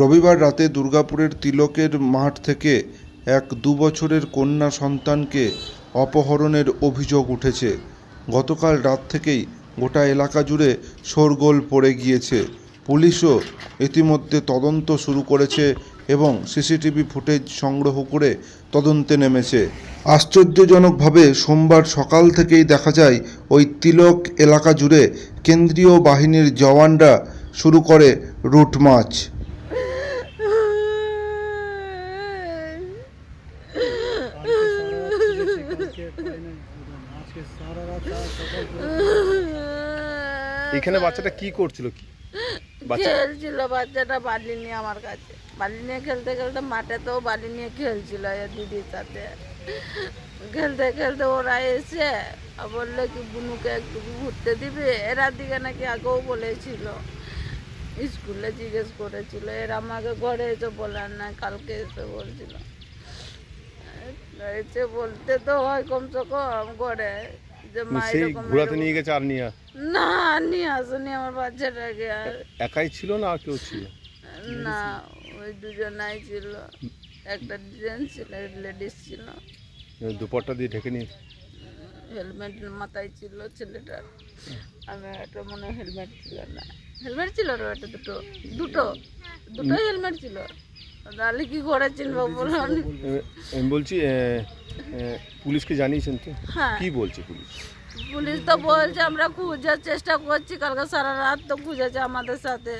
রবিবার রাতে দুর্গাপুরের তিলকের মাঠ থেকে এক দু বছরের কন্যা সন্তানকে অপহরণের অভিযোগ উঠেছে। গতকাল রাত থেকেই গোটা এলাকা জুড়ে শোরগোল পড়ে গিয়েছে। পুলিশও ইতিমধ্যে তদন্ত শুরু করেছে এবং সিসিটিভি ফুটেজ সংগ্রহ করে তদন্তে নেমেছে। আশ্চর্যজনকভাবে সোমবার সকাল থেকেই দেখা যায়, ওই তিলক এলাকা জুড়ে কেন্দ্রীয় বাহিনীর জওয়ানরা শুরু করে রুট মাছ। এখানে বাচ্চাটা কি করছিল কি? খেলছিল বাচ্চাটা বালি নিয়ে আমার কাছে। বালি নিয়ে খেলতে খেলতে মাঠে তো বালি নিয়ে খেলছিল দিদির সাথে। খেলতে খেলতে ওরা এসে বলল কি বুনুকে একটু ঘুরতে দিবে? এরা দিকে নাকি আগেও বলেছিল। স্কুলে জিজ্ঞেস করেছিল। এরা আমাকে ঘরে এসে বলার না কালকে এসে বলছিল। বলতে তো হয় কমসে কম ঘরে যে মা সেই এরকম ঘোরাতে নিয়ে গেছে আর নিয়ে? না নিয়ে আসেনি আমার বাচ্চাটাকে আর। একাই ছিল না আর কেউ ছিল? না ওই দুজনাই ছিল। একটা জেন্টস ছিল লেডিস ছিল। দুপট্টা দিয়ে ঢেকে নিয়ে হেলমেট মাথায় ছিল ছেলেটার। আমি একটা মনে হয় হেলমেট ছিল না। হেলমেট ছিল রে একটা দুটো দুটো দুটো হেলমেট ছিল। তাহলে কি করে চিনবো বলুন আমি বলছি পুলিশকে জানিয়েছেন তো? হ্যাঁ। কি বলছে পুলিশ? পুলিশ তো বলছে আমরা খোঁজার চেষ্টা করছি কালকে সারা রাত তো খুঁজেছে আমাদের সাথে।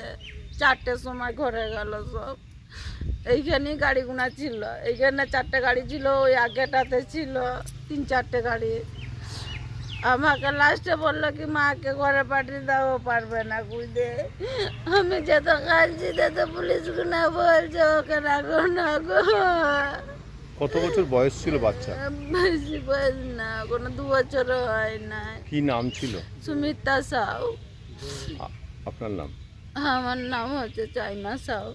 চারটের সময় ঘরে গেল সব। এইখানেই গাড়িগুনা ছিল। এইখানে চারটে গাড়ি ছিল ওই আগেটাতে ছিল তিন চারটে গাড়ি। আমাকে লাস্টে বলল কি মাকে ঘরে পাঠিয়ে দাও পারবে না খুঁজতে। আমি যেত কাঁদছি তত পুলিশ গুনা বলছে ওকে রাখো না গো। কত বছর বয়স ছিল বাচ্চা? বেশি বয়স না কোনো দু বছরও হয় না। কি নাম ছিল? সুমিতা সাউ। আপনার নাম? আমার নাম হচ্ছে চাইনা সাউ।